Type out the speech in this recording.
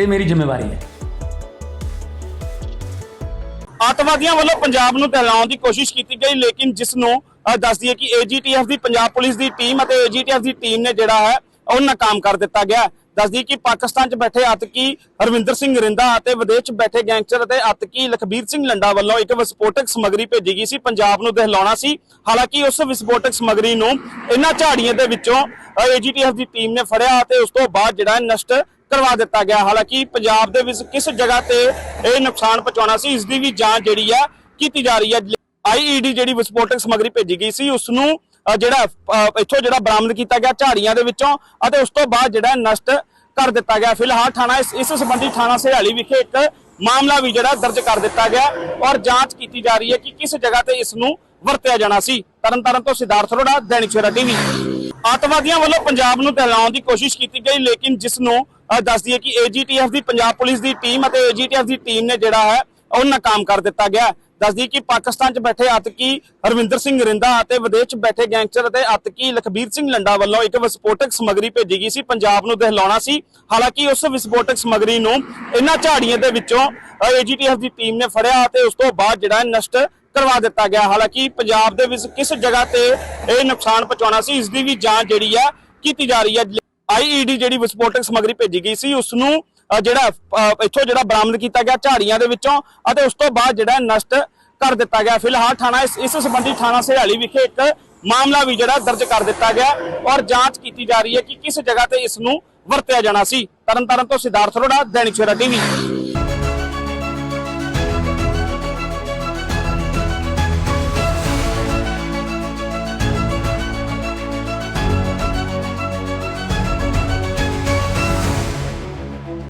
ਇਹ ਮੇਰੀ ਜ਼ਿੰਮੇਵਾਰੀ ਹੈ। ਆਤਵਾਦੀਆਂ ਵੱਲੋਂ ਪੰਜਾਬ ਨੂੰ ਦਹਿਲਾਉਣ ਦੀ ਕੋਸ਼ਿਸ਼ ਕੀਤੀ ਗਈ, ਲੇਕਿਨ ਜਿਸ ਨੂੰ ਦੱਸ ਦਈਏ ਕਿ ਏਜੀਟੀਐਫ ਦੀ, ਪੰਜਾਬ ਪੁਲਿਸ ਦੀ ਟੀਮ ਅਤੇ ਏਜੀਟੀਐਫ ਦੀ ਟੀਮ ਨੇ ਜਿਹੜਾ ਹੈ, ਉਹ ਨਾਕਾਮ ਕਰ ਦਿੱਤਾ ਗਿਆ ਦੱਸ ਕਿ ਪਾਕਿਸਤਾਨ 'ਚ ਬੈਠੇ ਆਤਕੀ ਹਰਵਿੰਦਰ ਸਿੰਘ ਰਿੰਦਾ ਅਤੇ ਵਿਦੇਸ਼ 'ਚ ਬੈਠੇ ਗੈਂਗਸਟਰ ਅਤੇ ਆਤਕੀ ਲਖਬੀਰ ਸਿੰਘ ਲੰਡਾ ਵੱਲੋਂ ਇੱਕ ਵਿਸਫੋਟਕ ਸਮਗਰੀ ਭੇਜੀ ਗਈ ਸੀ, ਪੰਜਾਬ ਨੂੰ ਦਹਿਲਾਉਣਾ ਸੀ। ਹਾਲਾਂਕਿ ਉਸ ਵਿਸਫੋਟਕ ਸਮਗਰੀ ਨੂੰ ਇਹਨਾਂ ਝਾੜੀਆਂ ਦੇ ਵਿੱਚੋਂ ਏਜੀਟੀਐਫ ਦੀ ਟੀਮ ਨੇ ਫੜਿਆ ਅਤੇ ਉਸ ਤੋਂ ਬਾਅਦ ਜਿਹੜਾ ਨਸ਼ਟ ਕਰਵਾ ਦਿੱਤਾ ਗਿਆ। ਹਾਲਾਂਕਿ ਪੰਜਾਬ ਦੇ ਵਿੱਚ ਕਿਸ ਜਗ੍ਹਾ ਤੇ ਇਹ ਨੁਕਸਾਨ ਪਹੁੰਚਾਉਣਾ ਸੀ, ਇਸ ਦੀ ਵੀ ਜਾਂਚ ਜਿਹੜੀ ਆ ਕੀਤੀ ਜਾ ਰਹੀ ਹੈ ਆਈਈਡੀ ਜਿਹੜੀ ਵਿਸਫੋਟਕ ਸਮਗਰੀ ਭੇਜੀ ਗਈ ਸੀ ਉਸ ਨੂੰ ਜਿਹੜਾ ਇੱਥੋਂ ਜਿਹੜਾ ਬਰਾਮਦ ਕੀਤਾ ਗਿਆ ਝਾੜੀਆਂ ਦੇ ਵਿੱਚੋਂ ਅਤੇ ਉਸ ਤੋਂ ਬਾਅਦ ਜਿਹੜਾ ਨਸ਼ਟ ਕਰ ਦਿੱਤਾ ਗਿਆ। ਫਿਲਹਾਲ ਥਾਣਾ ਇਸ ਇਸ ਸੰਬੰਧੀ ਥਾਣਾ ਸਿਹਾਲੀ ਵਿਖੇ ਇੱਕ ਮਾਮਲਾ ਵੀ ਜਿਹੜਾ ਦਰਜ ਕਰ ਦਿੱਤਾ ਗਿਆ ਔਰ ਜਾਂਚ ਕੀਤੀ ਜਾ ਰਹੀ ਹੈ ਕਿ ਕਿਸ ਜਗ੍ਹਾ ਤੇ ਇਸ ਨੂੰ ਵਰਤਿਆ ਜਾਣਾ ਸੀ। ਤਰਨਤਾਰਨ ਤੋਂ ਸਿਧਾਰਥ ਅਰੋੜਾ ਦੈਨਿਕ ਸਵੇਰਾ ਟੀਵੀ। ਆਤਵਾਦੀਆਂ ਵੱਲੋਂ ਪੰਜਾਬ ਨੂੰ ਦਹਿਲਾਉਣ ਦੀ ਕੋਸ਼ਿਸ਼ ਕੀਤੀ ਗਈ ਲੇਕਿਨ ਜਿਸ ਨੂੰ ਅ, ਦੱਸ ਕਿ ਏਜੀਟੀਐਫ ਦੀ ਪੰਜਾਬ ਪੁਲਿਸ ਦੀ ਟੀਮ ਅਤੇ ਏਜੀਟੀਐਫ ਦੀ ਟੀਮ ਨੇ ਜਿਹੜਾ ਹੈ ਉਹ ਨਾਕਾਮ ਕਰ ਦਿੱਤਾ ਗਿਆ। ਦੱਸ ਕਿ ਪਾਕਿਸਤਾਨ 'ਚ ਬੈਠੇ ਆਤਕੀ ਹਰਵਿੰਦਰ ਸਿੰਘ ਰਿੰਦਾ ਅਤੇ ਵਿਦੇਸ਼ 'ਚ ਬੈਠੇ ਗੈਂਗਸਟਰ ਅਤੇ ਆਤਕੀ ਲਖਬੀਰ ਸਿੰਘ ਲੰਡਾ ਵੱਲੋਂ ਇੱਕ ਵਿਸਫੋਟਕ ਸਮਗਰੀ ਭੇਜੀ ਗਈ ਸੀ ਪੰਜਾਬ ਨੂੰ ਦਹਿਲਾਉਣਾ ਸੀ। ਹਾਲਾਂਕਿ ਉਸ ਵਿਸਫੋਟਕ ਸਮਗਰੀ ਨੂੰ ਇਹਨਾਂ ਝਾੜੀਆਂ ਦੇ ਵਿੱਚੋਂ ਏਜੀਟੀਐਫ ਦੀ ਟੀਮ ਨੇ ਫੜਿਆ ਅਤੇ ਉਸ ਤੋਂ ਬਾਅਦ ਜਿਹੜਾ ਨਸ਼ਟ ਕਰਵਾ ਦਿੱਤਾ ਗਿਆ। ਹਾਲਾਂਕਿ ਪੰਜਾਬ ਦੇ ਵਿੱਚ ਕਿਸ ਜਗ੍ਹਾ ਤੇ ਇਹ ਨੁਕਸਾਨ ਪਹੁੰਚਾਉਣਾ ਸੀ, ਇਸ ਦੀ ਵੀ ਜਾਂਚ ਜਿਹੜੀ ਆ ਕੀਤੀ ਜਾ ਰਹੀ ਹੈ। ਆਈਈਡੀ ਜਿਹੜੀ ਵਿਸਫੋਟਕ ਸਮਗਰੀ ਭੇਜੀ ਗਈ ਸੀ ਉਸ ਨੂੰ ਜਿਹੜਾ ਇੱਥੋਂ ਜਿਹੜਾ ਬਰਾਮਦ ਕੀਤਾ ਗਿਆ ਝਾੜੀਆਂ ਦੇ ਵਿੱਚੋਂ ਅਤੇ ਉਸ ਤੋਂ ਬਾਅਦ ਜਿਹੜਾ ਨਸ਼ਟ ਕਰ ਦਿੱਤਾ ਗਿਆ। ਫਿਲਹਾਲ ਥਾਣਾ ਇਸ ਇਸ ਸੰਬੰਧੀ ਥਾਣਾ ਸਿਹਾਲੀ ਵਿਖੇ ਇੱਕ ਮਾਮਲਾ ਵੀ ਜਿਹੜਾ ਦਰਜ ਕਰ ਦਿੱਤਾ ਗਿਆ ਔਰ ਜਾਂਚ ਕੀਤੀ ਜਾ ਰਹੀ ਹੈ ਕਿ ਕਿਸ ਜਗ੍ਹਾ ਤੇ ਇਸ ਨੂੰ ਵਰਤਿਆ ਜਾਣਾ ਸੀ। ਤਰਨਤਾਰਨ ਤੋਂ ਸਿਧਾਰਥ ਅਰੋੜਾ, ਦੈਨਿਕ ਸਵੇਰਾ ਟੀਵੀ।